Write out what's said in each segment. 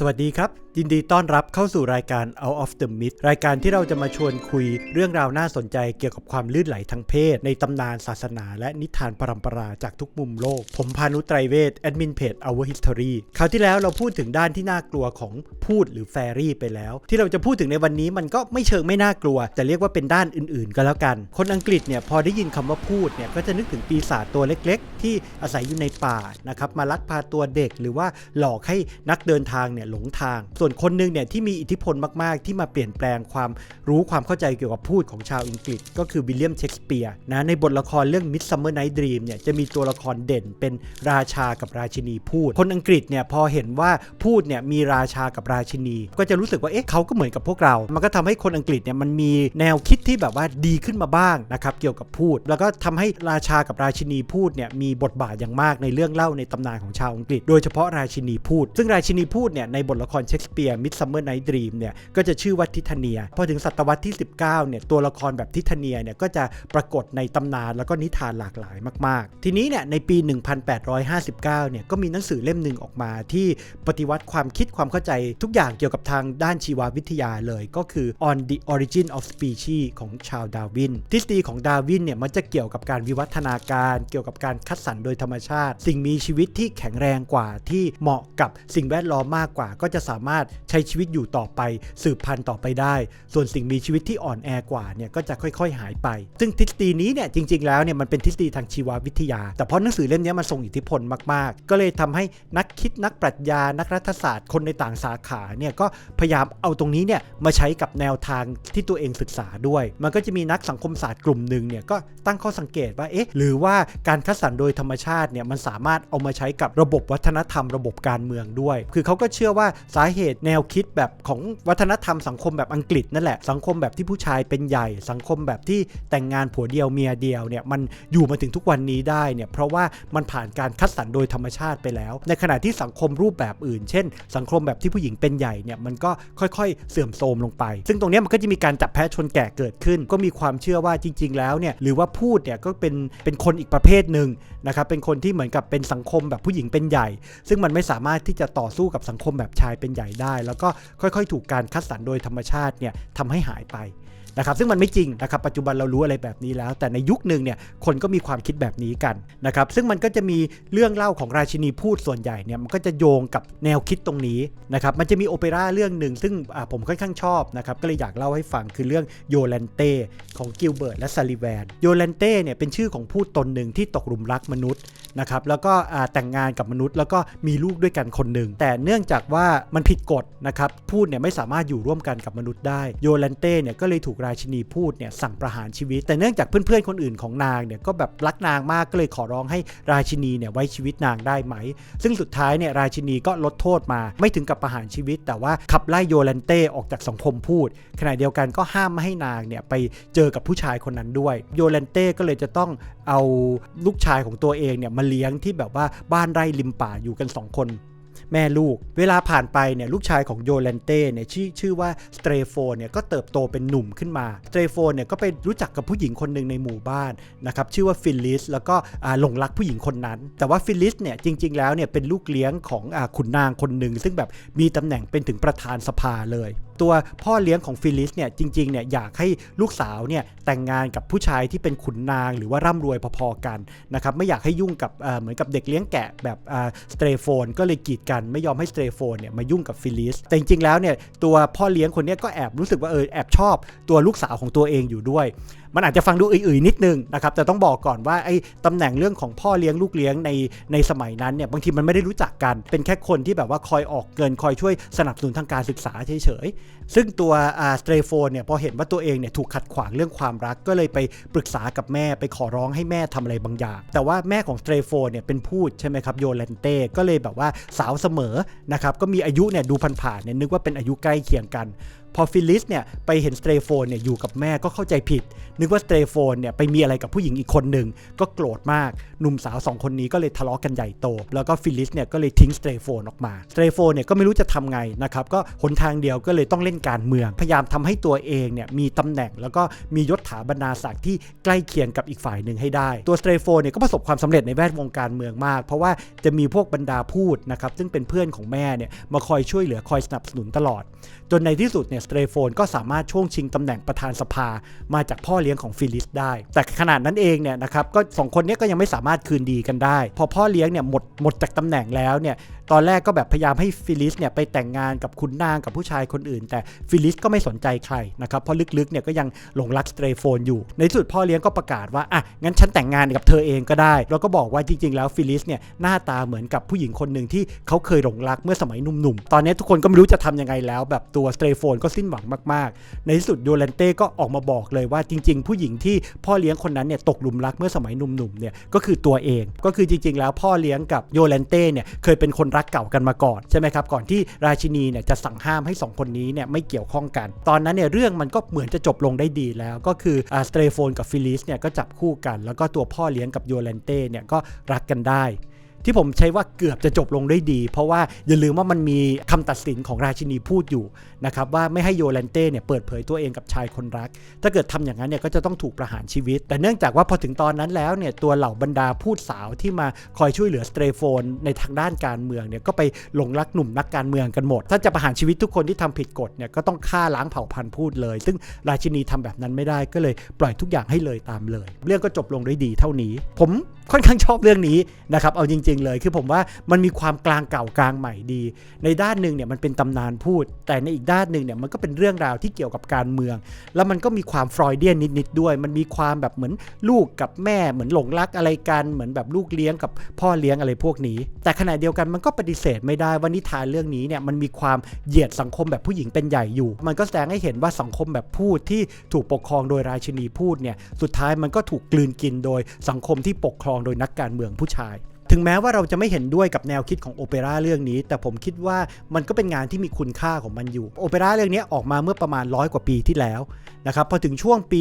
สวัสดีครับ ยินดีต้อนรับเข้าสู่รายการ Out of the Myth รายการที่เราจะมาชวนคุยเรื่องราวน่าสนใจเกี่ยวกับความลื่นไหลทางเพศ ในตำนานศาสนา และนิทานปรำปราจากทุกมุมโลก ผมพานุไตรเวทแอดมินเพจ Our History คราวที่แล้วเราพูดถึงด้านที่น่ากลัวของพูดหรือแฟรี่ไปแล้ว ที่เราจะพูดถึงในวันนี้มันก็ไม่เชิงไม่น่ากลัว แต่เรียกว่าเป็นด้านอื่น ๆ ก็แล้วกัน คนอังกฤษเนี่ยพอได้ยินคำว่าพูดเนี่ยก็จะนึกถึงปีศาจตัวเล็ก ๆ ที่อาศัยอยู่ในป่านะครับมาลักพาตัวเด็กหรือว่าหลอกให้นักเดินทางเนี่ยหลงทาง ส่วนคนหนึ่งเนี่ยที่มีอิทธิพลมาก ๆ ที่มาเปลี่ยนแปลงความรู้ความเข้าใจเกี่ยวกับพูดของชาวอังกฤษ ก็คือวิลเลียมเชกสเปียร์นะในบทละครเรื่อง Midsummer Night Dream เนี่ยจะมีตัวละครเด่นเป็นราชากับราชินีพูด คนอังกฤษเนี่ยพอเห็นว่าพูดเนี่ยมีราชากับราชินี ก็จะรู้สึกว่าเอ๊ะเขาก็เหมือนกับพวกเรา มันก็ทำให้คนอังกฤษเนี่ยมันมีแนวคิดที่แบบว่าดีขึ้นมาบ้างนะครับเกี่ยวกับพูด แล้วก็ทำให้ราชากับราชินีพูดเนี่ยมีบทบาทอย่างมากในเรื่องเล่าในตำนานของชาวอังกฤษ โดยเฉพาะราชินีพูด ซึ่งราชินีพูดเนี่ยในในบทละครเชคสเปียร์ Midsummer Night Dream เนี่ยก็จะชื่อว่าทิทเนีย พอถึงศตวรรษที่ 19เนี่ยตัวละครแบบทิทเนียเนี่ยก็จะปรากฏในตำนานแล้วก็นิทานหลากหลายมาก ๆ ทีนี้เนี่ยในปี 1859เนี่ยก็มีหนังสือเล่มหนึ่งออกมาที่ปฏิวัติความคิดความเข้าใจทุกอย่างเกี่ยวกับทางด้านชีววิทยาเลยก็คือ On the Origin of Species ของชาวดาวิน ทฤษฎีของดาวินเนี่ยมันจะเกี่ยวกับการวิวัฒนาการ เกี่ยวกับการคัดสรรโดยธรรมชาติ สิ่งมีชีวิตที่แข็งแรงกว่าที่เหมาะกับสิ่งแวดล้อมมากกว่าก็จะสามารถใช้ชีวิตอยู่ต่อไป สืบพันธุ์ต่อไปได้ ส่วนสิ่งมีชีวิตที่อ่อนแอกว่าเนี่ยก็จะค่อย ๆ หายไป ซึ่งทฤษฎีนี้เนี่ยจริง ๆ แล้วเนี่ยมันเป็นทฤษฎีทางชีววิทยา แต่เพราะหนังสือเล่มนี้มันส่งอิทธิพลมากๆ ก็เลยทำให้นักคิดนักปรัชญานักรัฐศาสตร์คนในต่างสาขาเนี่ยก็พยายามเอาตรงนี้เนี่ยมาใช้กับแนวทางที่ตัวเองศึกษาด้วย มันก็จะมีนักสังคมศาสตร์กลุ่มหนึ่งเนี่ยก็ตั้งข้อสังเกตว่าเอ๊ะหรือว่าการคัดสรรโดยธรรมชาติเนี่ยมันสามารถเอามาใช้กับระบบวัฒนธรรมระบบการเมืองด้วย คือเขาก็เชื่อว่าสาเหตุแนวคิดแบบของวัฒนธรรมสังคมแบบอังกฤษนั่นแหละสังคมแบบที่ผู้ชายเป็นใหญ่ สังคมแบบที่แต่งงานผัวเดียวเมียเดียวเนี่ยมันอยู่มาถึงทุกวันนี้ได้เนี่ยเพราะว่ามันผ่านการคัดสรรโดยธรรมชาติไปแล้ว ในขณะที่สังคมรูปแบบอื่น เช่น สังคมแบบที่ผู้หญิงเป็นใหญ่เนี่ยมันก็ค่อยๆ เสื่อมโทรมลงไป ซึ่งตรงนี้มันก็จะมีการจับแพะชนแกะเกิดขึ้น ก็มีความเชื่อว่าจริง ๆ แล้วเนี่ยหรือว่าพูดเนี่ยก็เป็นเป็นคนอีกประเภทหนึ่งนะครับเป็นคนที่เหมือนกับเป็นสังคมแบบผู้หญิงเป็นใหญ่ ซึ่งมันไม่สามารถที่จะต่อสู้กับสังคมแบบชายเป็นใหญ่ได้ แล้วก็ค่อยๆ ถูกการคัดสรรโดยธรรมชาติเนี่ยทำให้หายไป นะครับซึ่งมันไม่จริงนะครับปัจจุบันเรารู้อะไรแบบนี้แล้ว แต่ในยุคหนึ่งเนี่ยคนก็มีความคิดแบบนี้กันนะครับซึ่งมันก็จะมีเรื่องเล่าของราชินีพูดส่วนใหญ่เนี่ยมันก็จะโยงกับแนวคิดตรงนี้นะครับมันจะมีโอเปร่าเรื่องหนึ่งซึ่งผมค่อนข้างชอบนะครับก็เลยอยากเล่าให้ฟังคือเรื่องโยแลนเต้ของกิลเบิร์ตและซาลิแวนโยแลนเต้เนี่ยเป็นชื่อของพูดตนหนึ่งที่ตกหลุมรักมนุษย์นะครับแล้วก็แต่งงานกับมนุษย์ แล้วก็มีลูกด้วยกันคนหนึ่งแต่เนื่องจากว่ามันผิดกฎนะครับพูดเนี่ยไม่สามารถอยู่ร่วมกันกับมนุษย์ได้โยแลนเต้เนี่ยก็เลยถูกราชินีพูดเนี่ยสั่งประหารชีวิต แต่เนื่องจากเพื่อนๆคนอื่นของนางเนี่ยก็แบบรักนางมากก็เลยขอร้องให้ราชินีเนี่ยไว้ชีวิตนางได้ไหม ซึ่งสุดท้ายเนี่ยราชินีก็ลดโทษมา ไม่ถึงกับประหารชีวิต แต่ว่าขับไล่โยแลนเต้ออกจากสังคมพูด ขณะเดียวกันก็ห้ามไม่ให้นางเนี่ยไปเจอกับผู้ชายคนนั้นด้วย โยแลนเต้ก็เลยจะต้องเอาลูกชายของตัวเองเนี่ยมาเลี้ยงที่แบบว่าบ้านไร่ริมป่าอยู่กันสองคน แม่ลูก เวลาผ่านไปเนี่ยลูกชายของโยแลนเต้เนี่ยชื่อชื่อว่าสเตรโฟนเนี่ยก็เติบโตเป็นหนุ่มขึ้นมาสเตรโฟนเนี่ยก็ไปรู้จักกับผู้หญิงคนหนึ่งในหมู่บ้านนะครับชื่อว่าฟิลลิสแล้วก็หลงรักผู้หญิงคนนั้น แต่ว่าฟิลลิสเนี่ยจริง ๆ แล้วเนี่ยเป็นลูกเลี้ยงของอขุนนางคนหนึ่งซึ่งแบบมีตำแหน่งเป็นถึงประธานสภาเลย ตัวพ่อเลี้ยงของฟิลิสเนี่ยจริงๆเนี่ยอยากให้ลูกสาวเนี่ยแต่งงานกับผู้ชายที่เป็นขุนนางหรือว่าร่ำรวยพอๆกันนะครับไม่อยากให้ยุ่งกับเหมือนกับเด็กเลี้ยงแกะแบบสเตรโฟนก็เลยกีดกันไม่ยอมให้สเตรโฟนเนี่ยมายุ่งกับฟิลิสแต่จริงๆแล้วเนี่ยตัวพ่อเลี้ยงคนนี้ก็แอบรู้สึกว่าเออแอบชอบตัวลูกสาวของตัวเองอยู่ด้วย มันอาจจะฟังดูอื่ยๆนิดนึงนะครับแต่ต้องบอกก่อนว่าไอ้ตำแหน่งเรื่องของพ่อเลี้ยงลูกเลี้ยงในในสมัยนั้นเนี่ยบางทีมันไม่ได้รู้จักกัน เป็นแค่คนที่แบบว่าคอยออกเงินคอยช่วยสนับสนุนทางการศึกษาเฉยซึ่งตัวอาสเตรโฟนเนี่ยพอเห็นว่าตัวเองเนี่ยถูกขัดขวางเรื่องความรักก็เลยไปปรึกษากับแม่ไปขอร้องให้แม่ทำอะไรบางอย่าง แต่ว่าแม่ของสเตรโฟนเนี่ยเป็นพูดใช่ไหมครับโยเลนเต้ก็เลยแบบว่าสาวเสมอนะครับก็มีอายุเนี่ยดูผ่านๆเนี่ยนึกว่าเป็นอายุใกล้เคียงกัน พอฟิลิสเนี่ยไปเห็นสเตรโฟนเนี่ยอยู่กับแม่ก็เข้าใจผิด นึกว่าสเตรโฟนเนี่ยไปมีอะไรกับผู้หญิงอีกคนหนึ่งก็โกรธมากหนุ่มสาวสองคนนี้ก็เลยทะเลาะกันใหญ่โต แล้วก็ฟิลิสเนี่ยก็เลยทิ้งสเตรโฟนออกมาสเตรโฟนเนี่ยก็ไม่รู้จะทำไงนะครับก็หนทางเดียวก็เลยต้องเล่นการเมือง พยายามทำให้ตัวเองเนี่ยมีตำแหน่งแล้วก็มียศถาบรรดาศักดิ์ที่ใกล้เคียงกับอีกฝ่ายหนึ่งให้ได้ ตัวสเตรโฟนเนี่ยก็ประสบความสำเร็จในแวดวงการเมืองมาก เพราะว่าจะมีพวกบรรดาพูดนะครับซึ่งเป็นเพื่อนของแม่เนี่ยมาคอยช่วยเหลือคอยสนับสนุนตลอด จนในที่สุดเนี่ยสเตรโฟนก็สามารถช่วงชิงตำแหน่งประธานสภามาจากพ่อเลี้ยงของฟิลิสได้ แต่ขนาดนั้นเองเนี่ยนะครับก็สองคนนี้ก็ยังไม่สามารถคืนดีกันได้ พอพ่อเลี้ยงเนี่ยหมดหมดจากตำแหน่งแล้วเนี่ย ตอนแรกก็แบบพยายามให้ฟิลิสเนี่ยไปแต่งงานกับคุณนางกับผู้ชายคนอื่น แต่ฟิลิสก็ไม่สนใจใครนะครับเพราะลึกๆเนี่ยก็ยังหลงรักสเตรโฟนอยู่ ในสุดพ่อเลี้ยงก็ประกาศว่าอะงั้นฉันแต่งงานกับเธอเองก็ได้ แล้วก็บอกว่าจริงๆ แล้วฟิลิสเนี่ยหน้าตาเหมือนกับผู้หญิงคนหนึ่งที่เขาเคยหลงรักเมื่อสมัยหนุ่มๆ ตอนนี้ทุกคนก็ไม่รู้จะทำยังไงแล้ว แบบตัวสเตรโฟนก็สิ้นหวังมากๆ ในที่สุดโยเลนเต้ก็ออกมาบอกเลยว่าจริง ๆ ผู้หญิงที่พ่อเลี้ยงคนนั้นเนี่ยตกหลุมรักเมื่อสมัยหนุ่มๆเนี่ยก็คือตัวเองก็คือจริง ๆ แล้วพ่อเลี้ยงกับโยเลนเต้เนี่ยเคยเป็นคนรักเก่ากันมาก่อนใช่ไหมครับก่อนที่ราชินีเนี่ยจะสั่งห้ามให้สองคนนี้เนี่ยไม่เกี่ยวข้องกัน ตอนนั้นเนี่ยเรื่องมันก็เหมือนจะจบลงได้ดีแล้ว ก็คืออาสเตรโฟนกับฟิลิสเนี่ยก็จับคู่กัน แล้วก็ตัวพ่อเลี้ยงกับโยเลนเต้เนี่ยก็รักกันได้ ที่ผมใช้ว่าเกือบจะจบลงได้ดี เพราะว่าอย่าลืมว่ามันมีคำตัดสินของราชินีพูดอยู่นะครับว่าไม่ให้โยแลนเต้เนี่ยเปิดเผยตัวเองกับชายคนรัก ถ้าเกิดทำอย่างนั้นเนี่ยก็จะต้องถูกประหารชีวิต แต่เนื่องจากว่าพอถึงตอนนั้นแล้วเนี่ยตัวเหล่าบรรดาพูดสาวที่มาคอยช่วยเหลือสเตรโฟนในทางด้านการเมืองเนี่ยก็ไปหลงรักหนุ่มนักการเมืองกันหมด ถ้าจะประหารชีวิตทุกคนที่ทำผิดกฎเนี่ยก็ต้องฆ่าล้างเผ่าพันธุ์พูดเลย ซึ่งราชินีทำแบบนั้นไม่ได้ก็เลยปล่อยทุกอย่างให้เลยตามเลย เรื่องก็จบลงด้วยดีเท่านี้ ผม ค่อนข้างชอบเรื่องนี้นะครับ เอาจริง ๆ เลย คือผมว่ามันมีความกลางเก่ากลางใหม่ดี ในด้านหนึ่งเนี่ยมันเป็นตำนานพูด แต่ในอีกด้านหนึ่งเนี่ยมันก็เป็นเรื่องราวที่เกี่ยวกับการเมือง แล้วมันก็มีความฟรอยเดียนนิดๆด้วย มันมีความแบบเหมือนลูกกับแม่เหมือนหลงรักอะไรกัน เหมือนแบบลูกเลี้ยงกับพ่อเลี้ยงอะไรพวกนี้ แต่ขณะเดียวกันมันก็ปฏิเสธไม่ได้ว่านิทานเรื่องนี้เนี่ยมันมีความเหยียดสังคมแบบผู้หญิงเป็นใหญ่อยู่ มันก็แสดงให้เห็นว่าสังคมแบบพูดที่ถูกปกครองโดยราชินีพูดเนี่ยสุดท้ายมันก็ถูกกลืนกินโดยสังคมที่ปกครองโดยนักการเมืองผู้ชาย ถึงแม้ว่าเราจะไม่เห็นด้วยกับแนวคิดของโอเปร่าเรื่องนี้ แต่ผมคิดว่ามันก็เป็นงานที่มีคุณค่าของมันอยู่ โอเปร่าเรื่องนี้ออกมาเมื่อประมาณร้อยกว่าปีที่แล้วนะครับพอถึงช่วงปี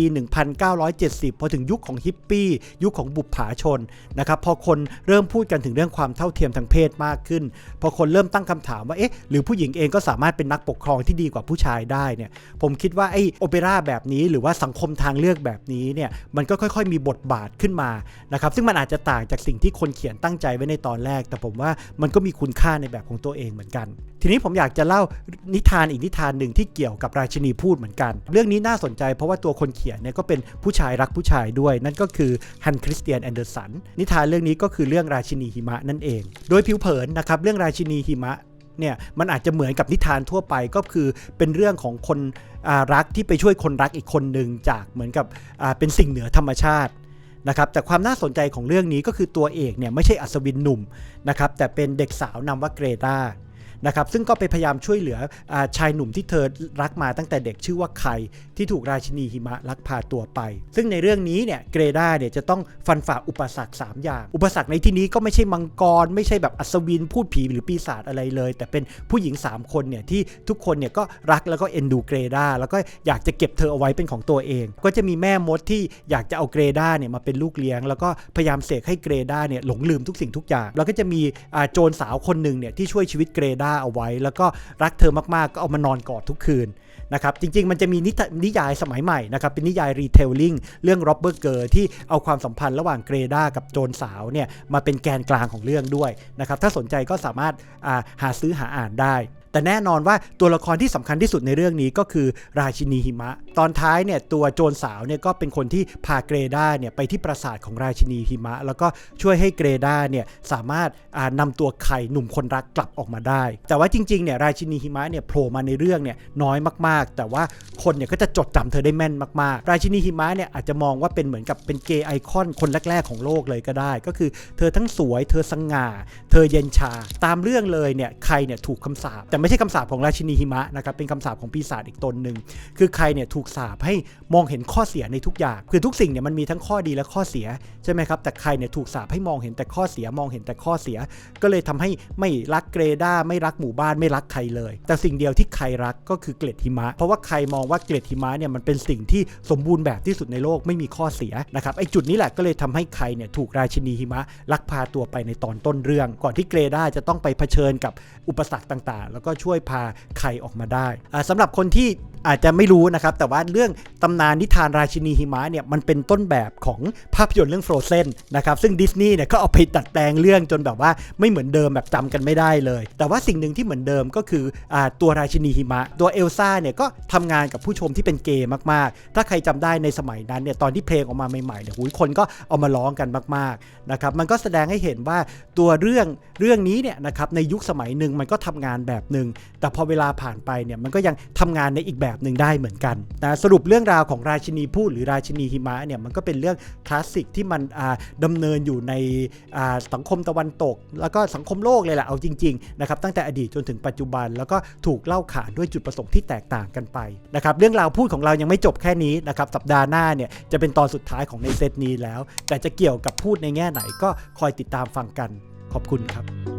1970 พอถึงยุคของฮิปปี้ยุคของบุปผาชนนะครับพอคนเริ่มพูดกันถึงเรื่องความเท่าเทียมทางเพศมากขึ้น พอคนเริ่มตั้งคำถามว่าเอ๊ะหรือผู้หญิงเองก็สามารถเป็นนักปกครองที่ดีกว่าผู้ชายได้เนี่ยผมคิดว่าไอ้โอเปร่าแบบนี้หรือว่าสังคมทางเลือกแบบนี้เนี่ยมันก็ค่อยๆ มีบทบาทขึ้นมานะครับซึ่งมันอาจจะต่างจากสิ่งที่คนเขียนตั้งใจไว้ในตอนแรก แต่ผมว่ามันก็มีคุณค่าในแบบของตัวเองเหมือนกัน ทีนี้ผมอยากจะเล่านิทานอีกนิทานหนึ่งที่เกี่ยวกับราชินีพูดเหมือนกัน เรื่องนี้น่าสนใจเพราะว่าตัวคนเขียนเนี่ยก็เป็นผู้ชายรักผู้ชายด้วย นั่นก็คือฮันคริสเตียนแอนเดอร์สันนิทานเรื่องนี้ก็คือเรื่องราชินีหิมะนั่นเอง โดยผิวเผินนะครับเรื่องราชินีหิมะเนี่ยมันอาจจะเหมือนกับนิทานทั่วไปก็คือเป็นเรื่องของคนรักที่ไปช่วยคนรักอีกคนหนึ่งจากเหมือนกับเป็นสิ่งเหนือธรรมชาติ นะครับแต่ความน่าสนใจของเรื่องนี้ก็คือตัวเอกเนี่ยไม่ใช่อัศวินหนุ่มนะครับแต่เป็นเด็กสาวนามว่าเกรตา นะครับซึ่งก็ไปพยายามช่วยเหลืออาชายหนุ่มที่เธอรักมาตั้งแต่เด็กชื่อว่าไคที่ถูกราชินีหิมะลักพาตัวไป ซึ่งในเรื่องนี้เนี่ยเกรดาเนี่ยจะต้องฟันฝ่าอุปสรรค 3 อย่าง อุปสรรคในที่นี้ก็ไม่ใช่มังกร ไม่ใช่แบบอัศวินพูดผีหรือปีศาจอะไรเลย แต่เป็นผู้หญิง 3 คนเนี่ยที่ทุกคนเนี่ยก็รักแล้วก็เอ็นดูเกรดาแล้วก็อยากจะเก็บเธอเอาไว้เป็นของตัวเอง ก็จะมีแม่มดที่อยากจะเอาเกรดาเนี่ยมาเป็นลูกเลี้ยง แล้วก็พยายามเสกให้เกรดาเนี่ยหลงลืมทุกสิ่งทุกอย่าง แล้วก็จะมีโจรสาวคนหนึ่งเนี่ยที่ช่วยชีวิตเกรดาเอาไว้ แล้วก็รักเธอมากๆก็เอามานอนกอดทุกคืนนะครับจริงๆ มันจะมีนิทนิยายสมัยใหม่นะครับเป็นนิยายรีเทลลิงเรื่องโรเบิร์กเกอร์ที่เอาความสัมพันธ์ระหว่างเกรดากับโจรสาวเนี่ยมาเป็นแกนกลางของเรื่องด้วยนะครับถ้าสนใจก็สามารถาหาซื้อหาอ่านได้ แต่แน่นอนว่าตัวละครที่สำคัญที่สุดในเรื่องนี้ก็คือราชินีหิมะ ตอนท้ายเนี่ยตัวโจรสาวเนี่ยก็เป็นคนที่พาเกรดาเนี่ยไปที่ปราสาทของราชินีหิมะ แล้วก็ช่วยให้เกรดาเนี่ยสามารถอ่านำตัวไข่หนุ่มคนรักกลับออกมาได้ แต่ว่าจริงๆเนี่ยราชินีหิมะเนี่ยโผล่มาในเรื่องเนี่ยน้อยมากๆ แต่ว่าคนเนี่ยก็จะจดจำเธอได้แม่นมากๆ ราชินีหิมะเนี่ยอาจจะมองว่าเป็นเหมือนกับเป็นเกย์ไอคอนคนแรกๆของโลกเลยก็ได้ ก็คือเธอทั้งสวย เธอสง่า เธอเย็นชา ตามเรื่องเลยเนี่ยใครเนี่ยถูกคำสาปแต่ไม่ใช่คำสาปของราชินีหิมะนะครับเป็นคำสาปของปีศาจอีกตนหนึ่งคือใครเนี่ยถูกสาปให้มองเห็นข้อเสียในทุกอย่างคือทุกสิ่งเนี่ยมันมีทั้งข้อดีและข้อเสียใช่ไหมครับแต่ใครเนี่ยถูกสาปให้มองเห็นแต่ข้อเสียมองเห็นแต่ข้อเสีย ก็เลยทำให้ไม่รักเกรดาไม่รักหมู่บ้านไม่รักใครเลย แต่สิ่งเดียวที่ใครรักก็คือเกล็ดหิมะ เพราะว่าใครมองว่าเกล็ดหิมะเนี่ยมันเป็นสิ่งที่สมบูรณ์แบบที่สุดในโลกไม่มีข้อเสียนะครับไอ้จุดนี้แหละก็เลยทำให้ใครเนี่ยถูกราชินีหิมะลักพาตัวไปในตอนต้นเรื่อง ก่อนที่เกรดาจะต้องไปเผชิญกับอุปสรรคต่างๆ แล้วก็ก็ช่วยพาใครออกมาได้อ่าสำหรับคนที่อาจจะไม่รู้นะครับ แต่ว่าเรื่องตำนานนิทานราชินีหิมะเนี่ยมันเป็นต้นแบบของภาพยนตร์เรื่อง Frozen นะครับซึ่งดิสนีย์เนี่ยก็เอาไปดัดแปลงเรื่องจนแบบว่าไม่เหมือนเดิมแบบจำกันไม่ได้เลย แต่ว่าสิ่งหนึ่งที่เหมือนเดิมก็คืออตัวราชินีหิมะ ตัวเอลซ่าเนี่ยก็ทำงานกับผู้ชมที่เป็นเกย์มากๆ ถ้าใครจำได้ในสมัยนั้นเนี่ยตอนที่เพลงออกมาใหม่ๆเนี่ยหูยคนก็เอามาร้องกันมากๆนะครับมันก็แสดงให้เห็นว่าตัวเรื่องเรื่องนี้เนี่ยนะครับในยุคสมัยหนึ่งมันก็ทำงานแบบหนึ่งแต่พอเวลาผ่านไปเนี่ยมันก็ยังทำงานในอีกแบบหนึ่งได้เหมือนกันนะสรุปเรื่องราวของราชินีพูดหรือราชินีหิมะเนี่ยมันก็เป็นเรื่องคลาสสิกที่มันอ่าดำเนินอยู่ในสังคมตะวันตก แล้วก็สังคมโลกเลยแหละเอาจริงๆนะครับตั้งแต่อดีตจนถึงปัจจุบัน แล้วก็ถูกเล่าขานด้วยจุดประสงค์ที่แตกต่างกันไปนะครับเรื่องราวพูดของเรายังไม่จบแค่นี้นะครับสัปดาห์หน้าเนี่ยจะเป็นตอนสุดท้ายของในเซตนี้แล้ว แต่จะเกี่ยวกับพูดในแง่ไหนก็คอยติดตามฟังกันขอบคุณครับ